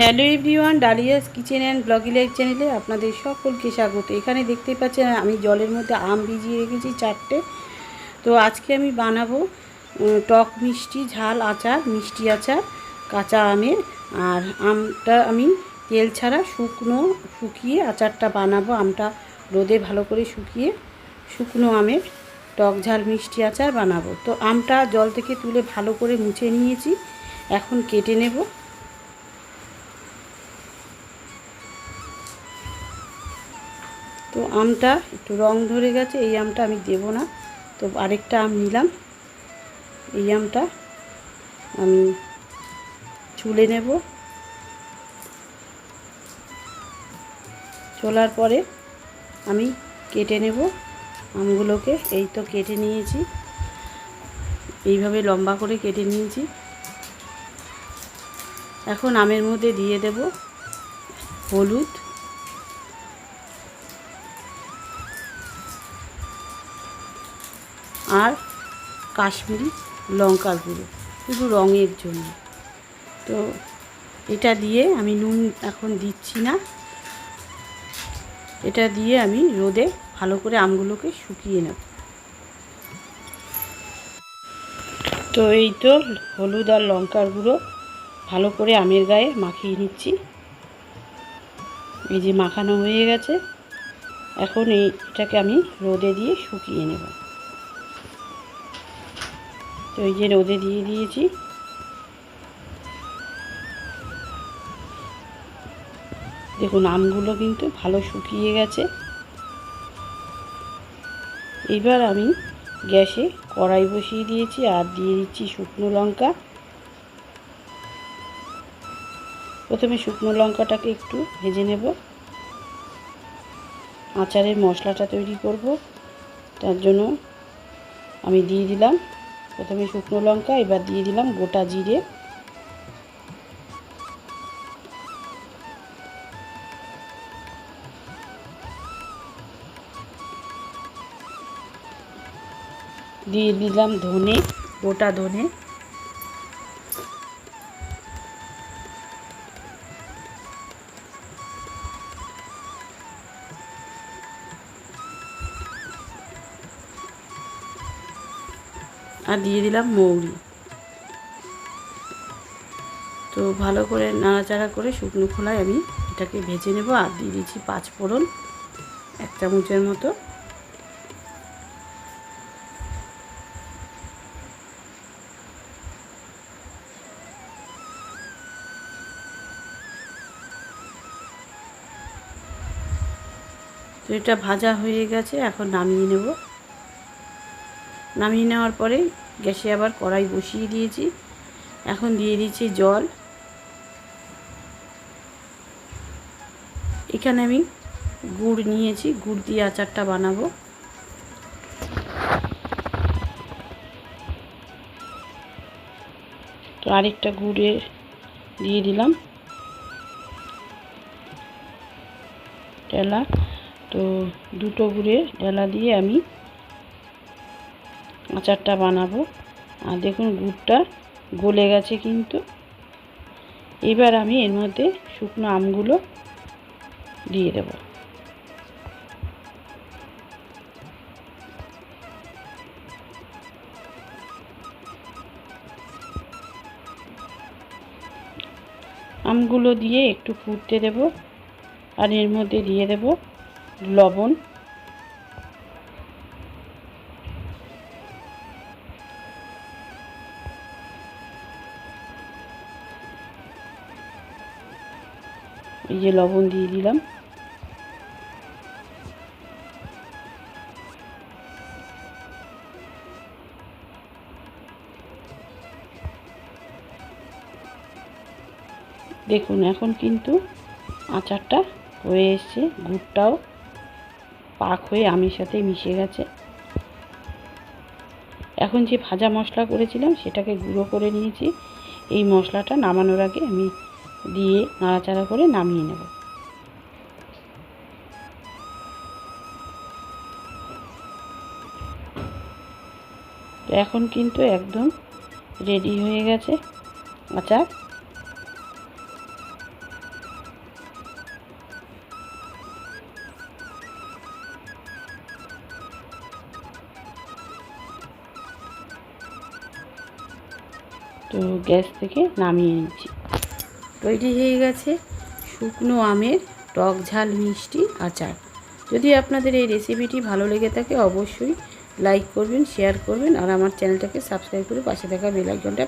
Hello everyone, Dalia's kitchen and ব্লগিলের চ্যানেলে আপনাদের সকলকে স্বাগত। এখানে দেখতে পাচ্ছেন, আমি জলের মধ্যে আম ভিজিয়ে রেখেছি চারটে। তো আজকে আমি বানাবো টক মিষ্টি, ঝাল আচার, মিষ্টি আচার, কাঁচা আমের। আর আমটা আমি তেল ছাড়া শুকনো, শুকিয়ে আচারটা বানাবো। আমটা রোদে ভালো করে শুকিয়ে শুকনো আমের টক ঝাল মিষ্টি আচার বানাবো। তো আমটা জল থেকে তুলে ভালো করে মুছে নিয়েছি। এখন কেটে নেব। তো আমটা একটু রং ধরে গেছে, এই আমটা আমি দেব না। তো আরেকটা আম নিলাম। এই আমটা আমি চুলে নেব। চলার পরে আমি কেটে নেব আমগুলোকে। এই তো কেটে নিয়েছি। এইভাবে লম্বা করে কেটে নিয়েছি। এখন আমের মধ্যে দিয়ে দেব হলুদ। আর কাশ্মীরি লঙ্কার গুঁড়ো, শুধু রঙের জন্য। তো এটা দিয়ে আমি নুন এখন দিচ্ছি না। এটা দিয়ে আমি রোদে ভালো করে আমগুলোকে শুকিয়ে নেব। তো এই তো হলুদ আর লঙ্কার গুঁড়ো ভালো করে আমের গায়ে মাখিয়ে নিচ্ছি। এই যে মাখানো হয়ে গেছে, এখন এই এটাকে আমি রোদে দিয়ে শুকিয়ে নেব। তো এই যে রোদে দিয়ে দিয়েছি। দেখুন, আমগুলো কিন্তু ভালো শুকিয়ে গেছে। এবার আমি গ্যাসে কড়াই বসিয়ে দিয়েছি আর দিয়ে দিচ্ছি শুকনো লঙ্কা। প্রথমে শুকনো লঙ্কাটাকে একটু ভেজে নেব। আচারের মশলাটা তৈরি করব। তার জন্য আমি দিয়ে দিলাম প্রথমে শুকনো লঙ্কা এবার দিয়ে দিলাম গোটা জিরে। দিয়ে দিলাম ধনে গোটা ধনে। আর দিয়ে দিলাম মৌরি। তো ভালো করে নাড়াচাড়া করে শুকনো খোলায় আমি এটাকে ভেজে নেব আর দিয়ে দিচ্ছি পাঁচ ফোড়ন, এক চামচের মতো। তো এটা ভাজা হয়ে গেছে, এখন নামিয়ে নেব। নামিয়ে নেওয়ার পরে গ্যাসে আবার কড়াই বসিয়ে দিয়েছি। এখন দিয়ে দিচ্ছি জল। এখানে আমি গুড় নিয়েছি, গুড় দিয়ে আচারটা বানাবো। তো আরেকটা গুড়ে দিয়ে দিলাম। টেলা তো দুটো গুড়ের ডেলা দিয়ে আমি আচারটা বানাবো। আর দেখুন গুড়টা গলে গেছে কিন্তু। এবার আমি এর মধ্যে শুকনো আমগুলো দিয়ে দেব। আমগুলো দিয়ে একটু ফুটতে দেব। আর এর মধ্যে দিয়ে দেব লবণ। এই যে লবণ দিয়ে দিলাম। দেখুন, এখন কিন্তু আচারটা হয়ে এসছে, গুড়টাও পাক হয়ে আমের সাথে মিশে গেছে। এখন যে ভাজা মশলা করেছিলাম, সেটাকে গুঁড়ো করে নিয়েছি। এই মশলাটা নামানোর আগে আমি দিয়ে নাড়াচাড়া করে নামিয়ে নেব। এখন কিন্তু একদম রেডি হয়ে গেছে আচার। তো গ্যাস থেকে নামিয়ে নিচ্ছি। তৈরি হয়ে গেছে শুকনো আমের টক ঝাল, মিষ্টি আচার। যদি আপনাদের এই রেসিপিটি ভালো লেগে থাকে, অবশ্যই লাইক করবেন শেয়ার করবেন, আর আমার চ্যানেলটাকে সাবস্ক্রাইব করে পাশে থাকা বেল আইকনটা